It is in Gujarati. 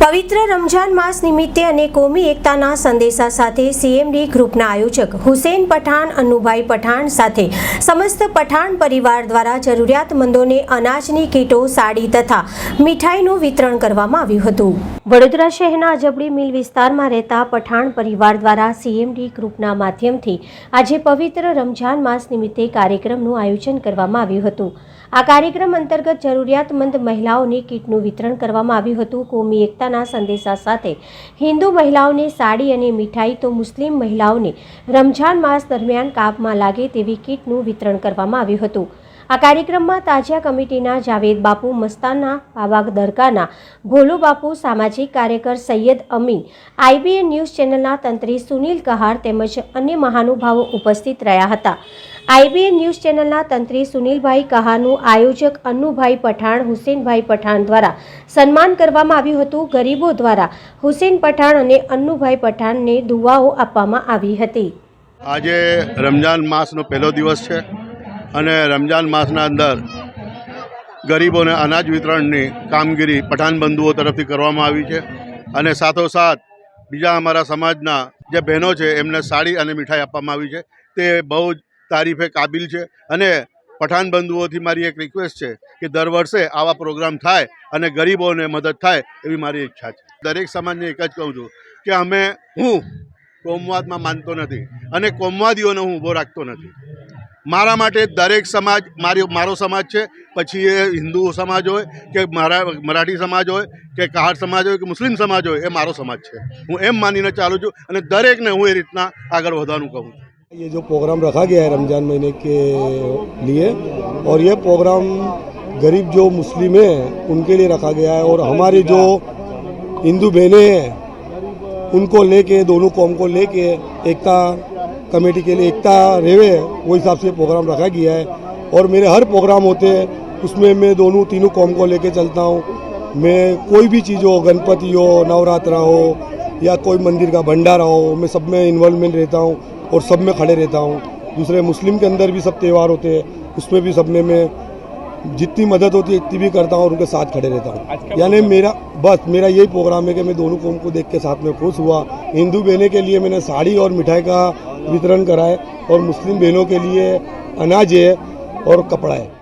પવિત્ર રમજાન માસ નિમિત્તે અને કોમી એકતાના સંદેશા સાથે સીએમડી ગ્રુપના આયોજક હુસેન પઠાણ, અનુભાઈ પઠાણ સાથે સમસ્ત પઠાણ પરિવાર દ્વારા જરૂરિયાતમંદોને અનાજની કીટો, સાડી તથા મીઠાઈનું વિતરણ કરવામાં આવ્યું હતું. વડોદરા શહેરના અજબડી મિલ વિસ્તારમાં રહેતા પઠાણ પરિવાર દ્વારા સીએમડી ગ્રુપના માધ્યમથી આજે પવિત્ર રમજાન માસ નિમિત્તે કાર્યક્રમનું આયોજન કરવામાં આવ્યું હતું. આ કાર્યક્રમ અંતર્ગત જરૂરિયાતમંદ મહિલાઓને કીટનું વિતરણ કરવામાં આવ્યું હતું. કોમી એકતાના સંદેશા સાથે હિન્દુ મહિલાઓને સાડી અને મીઠાઈ તો મુસ્લિમ મહિલાઓને રમઝાન માસ દરમિયાન કાપમાં લાગે તેવી કીટનું વિતરણ કરવામાં આવ્યું હતું. આ કાર્યક્રમમાં તાજિયા કમિટીના જાવેદ બાપુ, મસ્તાના બાબા દરકાના ભોલુ બાપુ, સામાજિક કાર્યકર સૈયદ અમીન, આઈબીએન ન્યૂઝ ચેનલના તંત્રી સુનિલ કહાર તેમજ અન્ય મહાનુભાવો ઉપસ્થિત રહ્યા હતા. આઈબીએન ન્યૂઝ ચેનલના તંત્રી સુનિલભાઈ કહાનું આયોજક અન્નુભાઈ પઠાણ, હુસેનભાઈ પઠાણ દ્વારા સન્માન કરવામાં આવ્યું હતું. ગરીબો દ્વારા હુસેન પઠાણ અને અન્નુભાઈ પઠાણને દુવાઓ આપવામાં આવી હતી. આજે રમજાન માસનો પહેલો દિવસ છે. અને રમજાન માસના અંદર ગરીબોને અનાજ વિતરણની કામગીરી પઠાણ બંધુઓ તરફથી કરવામાં આવી છે. અને સાથોસાથ બીજા અમારા સમાજના જે બહેનો છે, એમને સાડી અને મીઠાઈ આપવામાં આવી છે. તે બહુ જ તારીફે કાબિલ છે. અને પઠાણ બંધુઓથી મારી એક રિક્વેસ્ટ છે કે દર વર્ષે આવા પ્રોગ્રામ થાય અને ગરીબોને મદદ થાય એવી મારી ઈચ્છા છે. દરેક સમાજને એક જ કહું છું કે અમે હું કોમવાદમાં માનતો નથી અને કોમવાદીઓને હું ઊભો રાખતો નથી. મારા માટે દરેક સમાજ મારી મારો સમાજ છે પછી એ હિન્દુ સમાજ હોય કે મારા મરાઠી સમાજ હોય કે કહાર સમાજ હોય કે મુસ્લિમ સમાજ હોય એ મારો સમાજ છે હું એમ માનીને ચાલું છું અને દરેકને હું એ રીતના આગળ વધવાનું કહું છું ये जो प्रोग्राम रखा गया है रमज़ान महीने के लिए और ये प्रोग्राम गरीब जो मुस्लिम हैं उनके लिए रखा गया है और हमारी जो हिंदू बहनें हैं उनको लेके दोनों कौम को लेके एकता कमेटी के लिए एकता रेवे है वो हिसाब से प्रोग्राम रखा गया है। और मेरे हर प्रोग्राम होते हैं उसमें मैं दोनों तीनों कौम को लेके चलता हूँ। मैं कोई भी चीज़ हो गणपति हो नवरात्रा हो या कोई मंदिर का भंडारा हो मैं सब में इन्वॉल्वमेंट रहता हूँ और सब में खड़े रहता हूँ। दूसरे मुस्लिम के अंदर भी सब त्यौहार होते हैं उसमें भी सब में मैं जितनी मदद होती है इतनी भी करता हूँ और उनके साथ खड़े रहता हूँ। यानी मेरा बस मेरा यही प्रोग्राम है कि मैं दोनों कौम को देख के साथ में खुश हुआ। हिंदू बहने के लिए मैंने साड़ी और मिठाई का वितरण करा है और मुस्लिम बहनों के लिए अनाज है और कपड़ा है